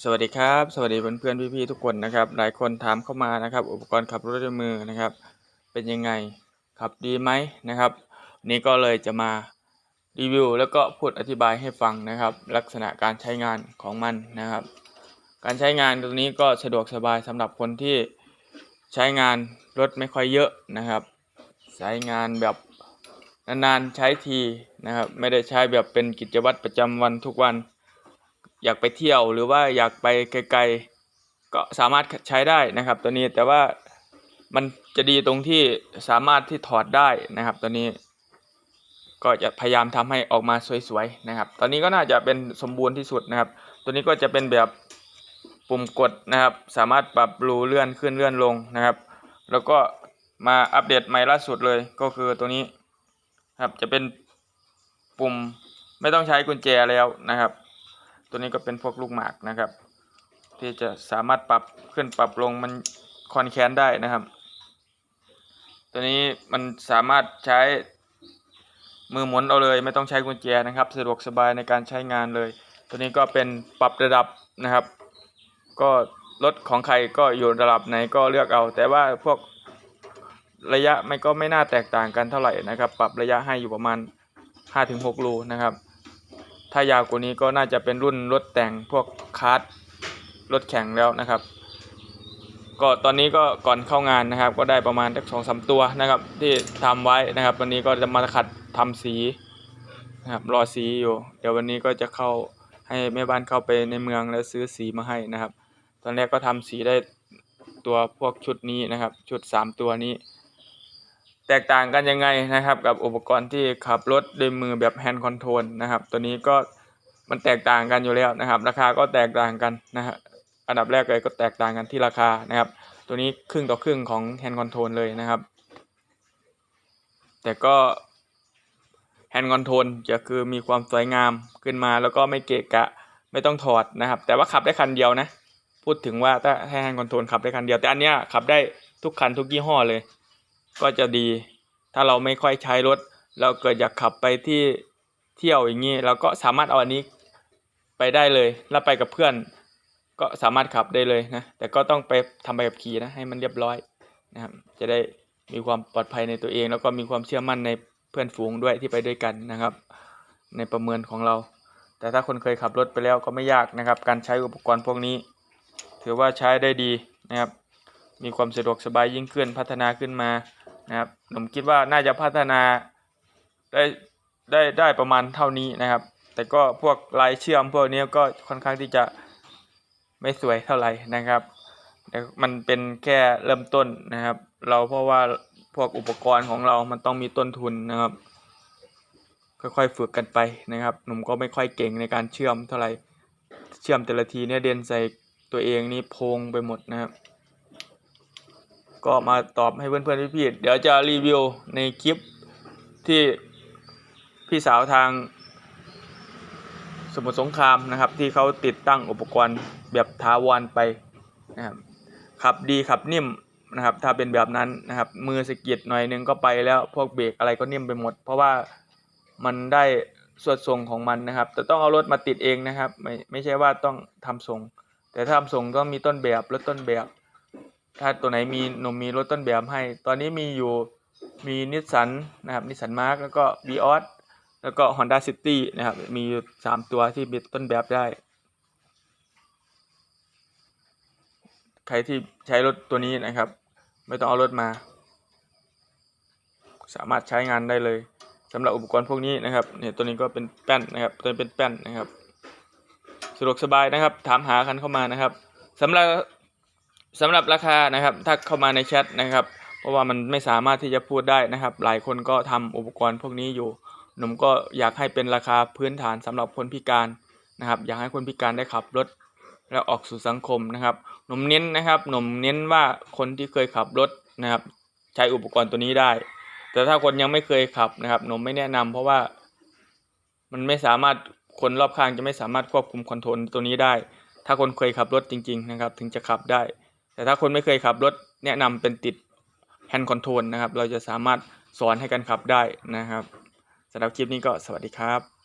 สวัสดีครับ สวัสดีเพื่อนเพื่อนๆพี่ๆทุกคนนะครับ หลายคนถามเข้ามานะครับ อุปกรณ์ขับรถด้วยมือนะครับ เป็นยังไงขับดีไหมนะครับ นี่ก็เลยจะมารีวิวแล้วก็พูดอธิบายให้ฟังนะครับ ลักษณะการใช้งานของมันนะครับ การใช้งานตรงนี้ก็สะดวกสบายสำหรับคนที่ใช้งานรถไม่ค่อยเยอะนะครับ ใช้งานแบบนานๆใช้ทีนะครับ ไม่ได้ใช้แบบเป็นกิจวัตรประจำวันทุกวัน อยากไปเที่ยวหรือว่าอยากไปไกลๆก็สามารถใช้ได้นะครับ ตัวนี้แต่ว่ามันจะดีตรงที่สามารถที่ถอดได้นะครับ ตัวนี้ ก็จะพยายามทำให้ออกมาสวยๆนะครับ ตอนนี้ก็น่าจะเป็นสมบูรณ์ที่สุดนะครับ ตัวนี้ก็จะเป็นแบบปุ่มกดนะครับ สามารถปรับรูเลื่อนขึ้นเลื่อนลงนะครับ แล้วก็มาอัปเดตใหม่ล่าสุดเลยก็คือตัวนี้ครับจะเป็นปุ่มไม่ต้องใช้กุญแจแล้วนะครับ ตัวนี้ก็เป็นพวกลูกหมากนะครับ ที่จะสามารถปรับขึ้นปรับลงมันคอนแคนได้นะครับ ตัวนี้มันสามารถใช้มือหมุนเอาเลย ไม่ต้องใช้กุญแจนะครับ สะดวกสบายในการใช้งานเลย ตัวนี้ก็เป็นปรับระดับนะครับ ก็รถของใครก็อยู่ระดับไหนก็เลือกเอา แต่ว่าพวกระยะไม่ก็ไม่น่าแตกต่างกันเท่าไหร่นะครับ ปรับระยะให้อยู่ประมาณ 5-6 รูนะครับ ถ้ายาวกว่านี้ก็น่าจะเป็นรุ่นรถแต่งพวกคาร์ดรถแข่งแล้วนะครับ ก็ตอนนี้ก็ก่อนเข้างานนะครับ ก็ได้ประมาณสักสองสามตัวนะครับ ที่ทำไว้นะครับ วันนี้ก็จะมาขัดทำสีนะครับรอสีอยู่ เดี๋ยววันนี้ก็จะเข้าให้แม่บ้านเข้าไปในเมืองแล้วซื้อสีมาให้นะครับ ตอนแรกก็ทำสีได้ตัวพวกชุดนี้นะครับ ชุดสามตัวนี้ แตกต่างกันยังไงนะครับ กับอุปกรณ์ที่ขับรถด้วยมือแบบแฮนด์คอนโทรลนะครับ ตัวนี้ก็มันแตกต่างกันอยู่แล้วนะครับ ราคาก็แตกต่างกันนะฮะอันดับแรกเลยก็แตกต่างกันที่ราคานะครับ ตัวนี้ครึ่งต่อครึ่งของแฮนด์คอนโทรลเลยนะครับ แต่ก็แฮนด์คอนโทรลจะคือมีความสวยงามขึ้นมาแล้วก็ไม่เกะกะไม่ต้องถอดนะครับ แต่ว่าขับได้คันเดียวนะ พูดถึงว่าถ้าแฮนด์คอนโทรลขับได้คันเดียวแต่อันเนี้ยขับได้ทุกคันทุกยี่ห้อเลย ก็จะดี ถ้าเราไม่ค่อยใช้รถ เราเกิดอยากขับไปที่เที่ยวอย่างนี้เราก็สามารถเอาอันนี้ไปได้เลย แล้วไปกับเพื่อน ก็สามารถขับได้เลยนะ แต่ก็ต้องไปทำใบขับขี่นะให้มันเรียบร้อยนะครับจะได้มีความปลอดภัยในตัวเอง แล้วก็มีความเชื่อมั่นในเพื่อนฝูงด้วยที่ไปด้วยกันนะครับ ในประเมินของเรา แต่ถ้าคนเคยขับรถไปแล้วก็ไม่ยากนะครับ การใช้อุปกรณ์พวกนี้ ถือว่าใช้ได้ดีนะครับ มีความสะดวกสบายยิ่งขึ้นพัฒนาขึ้นมานะครับผมคิดว่าน่าจะพัฒนาได้ได้ได้ประมาณเท่านี้นะครับ แต่ก็พวกลายเชื่อมพวกนี้ก็ค่อนข้างที่จะไม่สวยเท่าไหร่นะครับแต่มันเป็นแค่เริ่มต้นนะครับ เราเพราะว่าพวกอุปกรณ์ของเรามันต้องมีต้นทุนนะครับ ค่อยๆฝึกกันไปนะครับ หนุ่มก็ไม่ค่อยเก่งในการเชื่อมเท่าไหร่ เชื่อมแต่ละทีเนี่ยเดนใส่ตัวเองนี่โพงไปหมดนะครับ ก็มาตอบให้เพื่อนๆพี่ๆเดี๋ยวจะรีวิวในคลิปที่พี่สาวทาง สมุทรสงครามนะครับ ที่เขาติดตั้งอุปกรณ์แบบทาวรไปนะครับขับดีขับนิ่มนะครับ ถ้าเป็นแบบนั้นนะครับ มือสะกิดหน่อยนึงก็ไปแล้วพวกเบรกอะไรก็นิ่มไปหมด เพราะว่ามันได้สวดทรงของมันนะครับ แต่ต้องเอารถมาติดเองนะครับ ไม่ไม่ใช่ว่าต้องทำทรง แต่ถ้าทำทรงต้องมีต้นแบบรถต้นแบบ ถ้าตัวไหนมีนมมีรถต้นแบบให้ ตอนนี้มีอยู่มีนิสสันนะครับนิสสันมาร์กแล้วก็วีออสแล้วก็ Honda City นะครับ มีสามตัวที่มีต้นแบบได้ ใครที่ใช้รถตัวนี้นะครับ ไม่ต้องเอารถมา สามารถใช้งานได้เลยสำหรับอุปกรณ์พวกนี้นะครับเนี่ยตัวนี้ก็เป็นแป้นนะครับตัวนี้เป็นแป้นนะครับ สะดวกสบายนะครับ ถามหากันเข้ามานะครับสำหรับ สำหรับราคานะครับถ้าเข้ามาในแชทนะครับ เพราะว่ามันไม่สามารถที่จะพูดได้นะครับ หลายคนก็ทำอุปกรณ์พวกนี้อยู่ หนุ่มก็อยากให้เป็นราคาพื้นฐานสำหรับคนพิการนะครับ อยากให้คนพิการได้ขับรถแล้วออกสู่สังคมนะครับ หนุ่มเน้นนะครับ หนุ่มเน้นว่าคนที่เคยขับรถนะครับ ใช้อุปกรณ์ตัวนี้ได้ แต่ถ้าคนยังไม่เคยขับนะครับ หนุ่มไม่แนะนำเพราะว่ามันไม่สามารถคนรอบข้างจะไม่สามารถควบคุมคอนโทรลตัวนี้ได้ ถ้าคนเคยขับรถจริง ๆ นะครับ ถึงจะขับได้ แต่ถ้าคนไม่เคยขับรถแนะนำเป็นติดแฮนด์คอนโทรลนะครับ เราจะสามารถสอนให้กันขับได้นะครับสำหรับคลิปนี้ก็สวัสดีครับ